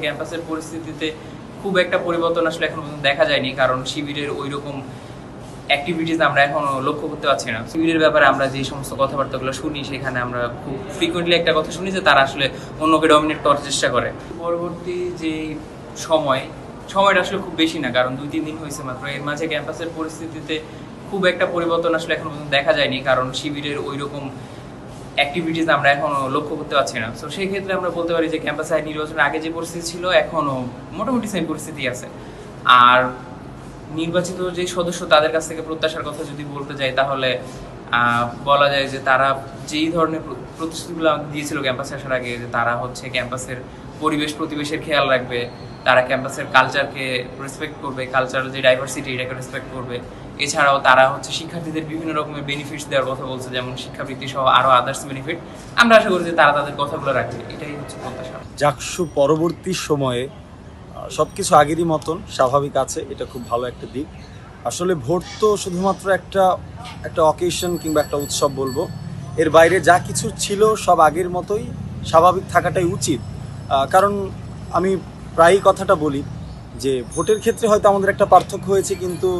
ক্যাম্পাসের পরিস্থিতিতে খুব একটা পরিবর্তন আসলে এখন পর্যন্ত দেখা যায়নি, কারণ শিবিরের ওই রকম অ্যাক্টিভিটিস আমরা এখনও লক্ষ্য করতে পারছি না। শিবিরের ব্যাপারে আমরা যে সমস্ত কথাবার্তাগুলো শুনি, সেখানে আমরা খুব ফ্রিকোয়েন্টলি একটা কথা শুনি যে তারা আসলে অন্যকে ডমিনেট করার চেষ্টা করে। পরবর্তী যে সময়, সময়টা আসলে খুব বেশি না, কারণ দুই তিন দিন হয়েছে মাত্র। এর মাঝে ক্যাম্পাসের পরিস্থিতিতে খুব একটা পরিবর্তন আসলে এখন পর্যন্ত দেখা যায়নি, কারণ শিবিরের ওই রকম অ্যাক্টিভিটিস আমরা এখনও লক্ষ্য করতে পারছি না। তো সেই ক্ষেত্রে আমরা বলতে পারি যে ক্যাম্পাসে নির্বাচনের আগে যে পরিস্থিতি ছিল, এখনও মোটামুটি সেই পরিস্থিতি আছে। আর নির্বাচিত যে সদস্য তাদের কাছ থেকে প্রত্যাশার কথা যদি বলতে যাই, তাহলে বলা যায় যে তারা যেই ধরনের প্রতিশ্রুতিগুলো দিয়েছিল ক্যাম্পাসে আসার আগে, যে তারা হচ্ছে ক্যাম্পাসের পরিবেশ, প্রতিবেশের খেয়াল রাখবে। তারা ক্যাম্পাসের কালচারকে রেসপেক্ট করবে কালচারাল যে ডাইভার্সিটি এটাকে রেসপেক্ট করবে। এছাড়াও তারা হচ্ছে শিক্ষার্থীদের বিভিন্ন রকমের বেনিফিটস দেওয়ার কথা বলছে, যেমন শিক্ষাবৃত্তি সহ আরও আদার্স বেনিফিট আমরা আশা করি যে তারা তাদের কথাগুলো রাখবে, এটাই হচ্ছে প্রত্যাশা। জাকসু পরবর্তী সময়ে সব কিছু আগেরই মতন, স্বাভাবিক আছে, এটা খুব ভালো একটা দিক। আসলে ভোট তো শুধুমাত্র একটা একটা অকেশন কিংবা একটা উৎসব বলব। এর বাইরে যা কিছু ছিল সব আগের মতোই স্বাভাবিক থাকাটাই উচিত। কারণ আমি প্রায়ই কথাটা বলি যে ভোটের ক্ষেত্রে হয়তো আমাদের একটা পার্থক্য হয়েছে, কিন্তু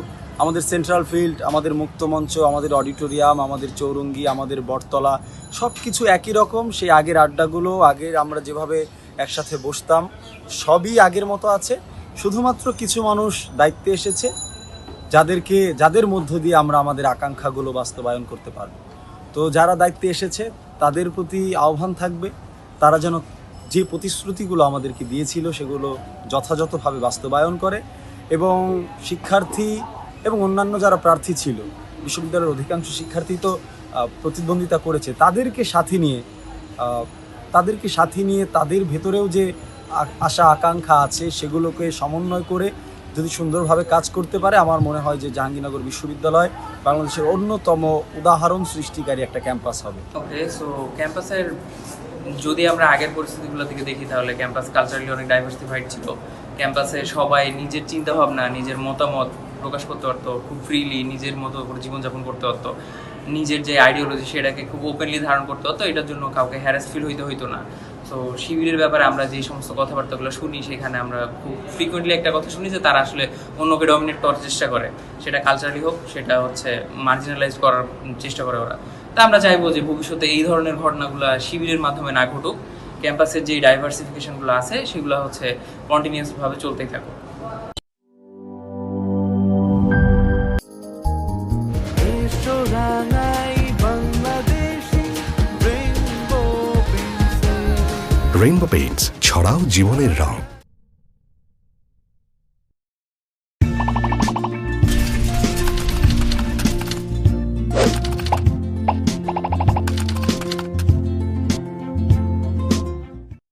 আমাদের সেন্ট্রাল ফিল্ড আমাদের মুক্তমঞ্চ আমাদের অডিটোরিয়াম আমাদের চৌরঙ্গি, আমাদের বটতলা সব কিছু একই রকম। সেই আগের আড্ডাগুলো, আগের আমরা যেভাবে একসাথে বসতাম, সবই আগের মতো আছে। শুধুমাত্র কিছু মানুষ দায়িত্বে এসেছে, যাদেরকে, যাদের মধ্য দিয়ে আমরা আমাদের আকাঙ্ক্ষাগুলো বাস্তবায়ন করতে পারব। তো যারা দায়িত্বে এসেছে, তাদের প্রতি আহ্বান থাকবে, তারা যেন যে প্রতিশ্রুতিগুলো আমাদেরকে দিয়েছিল সেগুলো যথাযথভাবে বাস্তবায়ন করে এবং শিক্ষার্থী এবং অন্যান্য যারা প্রার্থী ছিল, বিশ্ববিদ্যালয়ের অধিকাংশ শিক্ষার্থী তো প্রতিদ্বন্দ্বিতা করেছে, তাদেরকে সাথে নিয়ে তাদেরকে সাথে নিয়ে তাদের ভেতরেও যে আশা, আকাঙ্ক্ষা আছে সেগুলোকে সমন্বয় করে যদি সুন্দরভাবে কাজ করতে পারে, আমার মনে হয় যে জাহাঙ্গীরনগর বিশ্ববিদ্যালয় বাংলাদেশের অন্যতম উদাহরণ সৃষ্টিকারী একটা ক্যাম্পাস হবে। ওকে সো ক্যাম্পাসের যদি আমরা আগের পরিস্থিতিগুলো থেকে দেখি, তাহলে ক্যাম্পাস কালচারালি অনেক ডাইভার্সিফাইড ছিল। ক্যাম্পাসে সবাই নিজের চিন্তা ভাবনা নিজের মতামত প্রকাশ করতে পারতো, খুব ফ্রিলি নিজের মতো করে জীবনযাপন করতে পারতো। নিজের যে আইডিওলজি সেটাকে খুব ওপেনলি ধারণ করতে হতো এটার জন্য কাউকে হ্যারাস ফিল হইতে হইতো না। তো শিবিরের ব্যাপারে আমরা যে সমস্ত কথাবার্তাগুলো শুনি, সেখানে আমরা খুব ফ্রিকোয়েন্টলি একটা কথা শুনি যে, তারা আসলে অন্যকে ডমিনেট করার চেষ্টা করে। সেটা কালচারালি হোক, সেটা হচ্ছে মার্জিনালাইজ করার চেষ্টা করে ওরা। তা আমরা চাইব যে ভবিষ্যতে এই ধরনের ঘটনাগুলো শিবিরের মাধ্যমে না ঘটুক। ক্যাম্পাসের যে ডাইভার্সিফিকেশনগুলো আছে, সেগুলো হচ্ছে কন্টিনিউসভাবে চলতেই থাকুক। রেইনবো পেইন্টস ছড়াও জীবনের রং